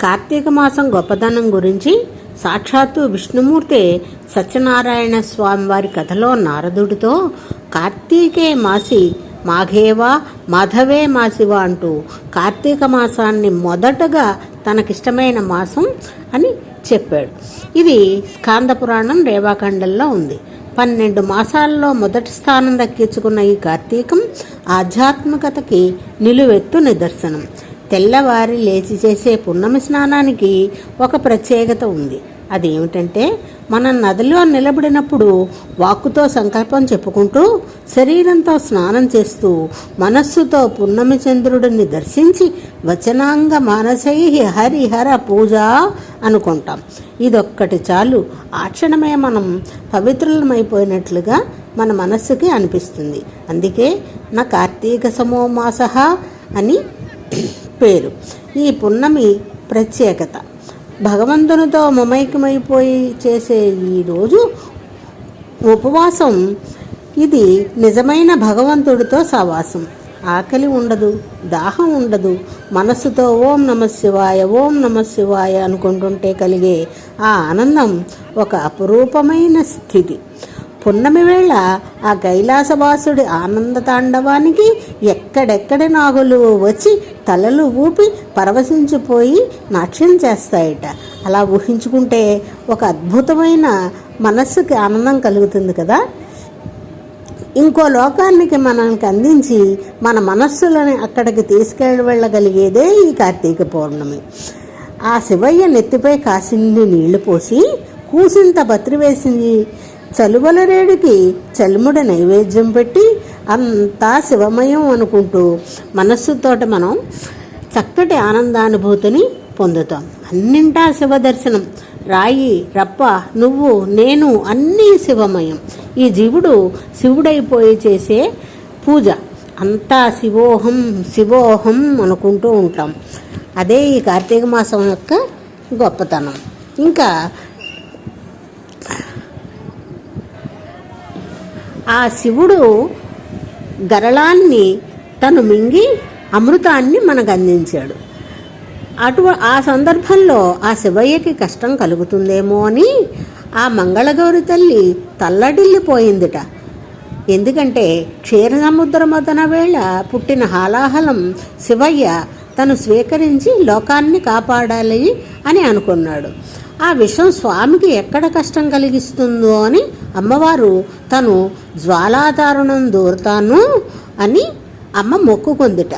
కార్తీక మాసం గొప్పదనం గురించి సాక్షాత్తు విష్ణుమూర్తి సత్యనారాయణ స్వామి వారి కథలో నారదుడితో కార్తీకే మాసి మాఘేవా మాధవే మాసివ అంటూ కార్తీక మాసాన్ని మొదటగా తనకిష్టమైన మాసం అని చెప్పాడు. ఇది స్కాంద పురాణం రేవాఖండంలో ఉంది. పన్నెండు మాసాల్లో మొదటి స్థానం దక్కించుకున్న ఈ కార్తీకం ఆధ్యాత్మికతకి నిలువెత్తు నిదర్శనం. తెల్లవారి లేచి చేసే పున్నమి స్నానానికి ఒక ప్రత్యేకత ఉంది. అదేమిటంటే మనం నదిలో నిలబడినప్పుడు వాక్కుతో సంకల్పం చెప్పుకుంటూ శరీరంతో స్నానం చేస్తూ మనస్సుతో పున్నమి చంద్రుడిని దర్శించి వచనాంగ మానసై హరిహర పూజ అనుకుంటాం. ఇదొక్కటి చాలు. ఆ క్షణమే మనం పవిత్రులమైపోయినట్లుగా మన మనస్సుకి అనిపిస్తుంది. అందుకే నా కార్తీక సమోమాస అని పేరు. ఈ పున్నమి ప్రత్యేకత. భగవంతునితో మమైకమైపోయి చేసే ఈరోజు ఉపవాసం. ఇది నిజమైన భగవంతుడితో సవాసం ఆకలి ఉండదు దాహం ఉండదు. మనస్సుతో ఓం నమ శివాయ ఓం నమ శివాయ అనుకుంటుంటే కలిగే ఆ ఆనందం ఒక అపురూపమైన స్థితి. పున్నమి వేళ ఆ కైలాసవాసుడి ఆనంద తాండవానికి ఎక్కడెక్కడి నాగులు వచ్చి తలలు ఊపి పరవశించిపోయి నాట్యం చేస్తాయట. అలా ఊహించుకుంటే ఒక అద్భుతమైన మనస్సుకి ఆనందం కలుగుతుంది కదా? ఇంకో లోకానికి మనకి అందించి మన మనస్సులను అక్కడికి తీసుకెళ్ళగలిగేదే వెళ్ళగలిగేదే ఈ కార్తీక పౌర్ణమి. ఆ శివయ్య నెత్తిపై కాసింది నీళ్ళు పోసి కూసింత బత్రి వేసింది. చలువల రేడికి చలుముడ నైవేద్యం పెట్టి అంతా శివమయం అనుకుంటూ మనస్సుతోట మనం చక్కటి ఆనందానుభూతిని పొందుతాం. అన్నింటా శివ దర్శనం. రాయి రప్ప నువ్వు నేను అన్నీ శివమయం. ఈ జీవుడు శివుడైపోయి చేసే పూజ. అంతా శివోహం శివోహం అనుకుంటూ ఉంటాం. అదే ఈ కార్తీక మాసం యొక్క గొప్పతనం. ఇంకా ఆ శివుడు గరళాన్ని తను మింగి అమృతాన్ని మనకు అందించాడు. అటు ఆ సందర్భంలో ఆ శివయ్యకి కష్టం కలుగుతుందేమో అని ఆ మంగళగౌరి తల్లి తల్లడిల్లిపోయిందిట. ఎందుకంటే క్షీర మదన వేళ పుట్టిన హాలాహలం శివయ్య తను స్వీకరించి లోకాన్ని కాపాడాలి అని అనుకున్నాడు. ఆ విషయం స్వామికి ఎక్కడ కష్టం కలిగిస్తుందో అని అమ్మవారు తను జ్వాలాదారుణం దూరతాను అని అమ్మ మొక్కుకుందిట.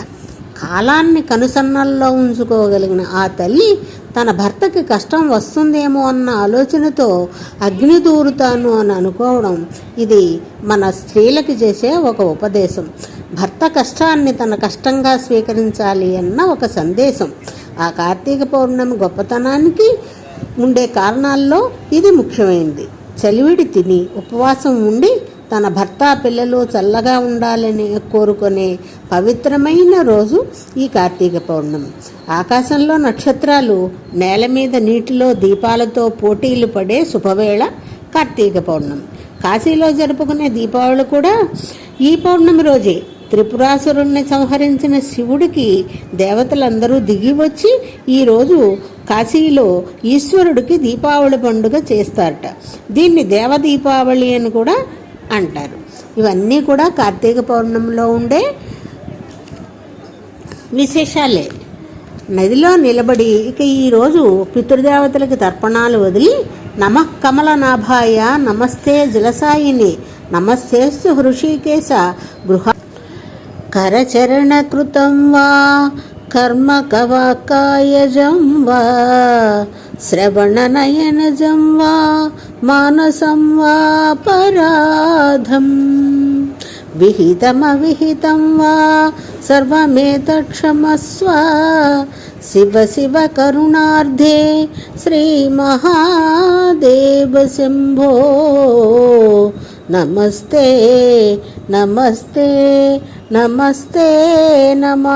కాలాన్ని కనుసన్నల్లో ఉంచుకోగలిగిన ఆ తల్లి తన భర్తకి కష్టం వస్తుందేమో అన్న ఆలోచనతో అగ్ని దూరుతాను అని అనుకోవడం ఇది మన స్త్రీలకి చేసే ఒక ఉపదేశం. భర్త కష్టాన్ని తన కష్టంగా స్వీకరించాలి అన్న ఒక సందేశం. ఆ కార్తీక పౌర్ణమి గొప్పతనానికి ఉండే కారణాల్లో ఇది ముఖ్యమైనది చలివిడి తిని ఉపవాసం ఉండి తన భర్త పిల్లలు చల్లగా ఉండాలని కోరుకునే పవిత్రమైన రోజు ఈ కార్తీక పౌర్ణమి. ఆకాశంలో నక్షత్రాలు నేల మీద నీటిలో దీపాలతో పోటీలు పడే శుభవేళ కార్తీక పౌర్ణమి. కాశీలో జరుపుకునే దీపావళి కూడా ఈ పౌర్ణమి రోజే. త్రిపురాసురుణ్ణి సంహరించిన శివుడికి దేవతలందరూ దిగి వచ్చి ఈరోజు కాశీలో ఈశ్వరుడికి దీపావళి పండుగ చేస్తారట. దీన్ని దేవ దీపావళి అని కూడా అంటారు. ఇవన్నీ కూడా కార్తీక పౌర్ణమిలో ఉండే విశేషాలే. నదిలో నిలబడి ఇక ఈరోజు పితృదేవతలకు తర్పణాలు వదిలి నమ కమలనాభాయ నమస్తే జలసాయిని నమస్తేస్తు హృషికేశ గృహ కరచరణకృతం వా కర్మకవాకాయజం వా శ్రవణనయనజం వా మానసం వా పరాధం విహితమవిహితం వా సర్వమేతక్షమస్వ శివ శివ కరుణార్థే శ్రీమహాదేవ శంభో నమస్తే నమస్తే నమస్తే నమ.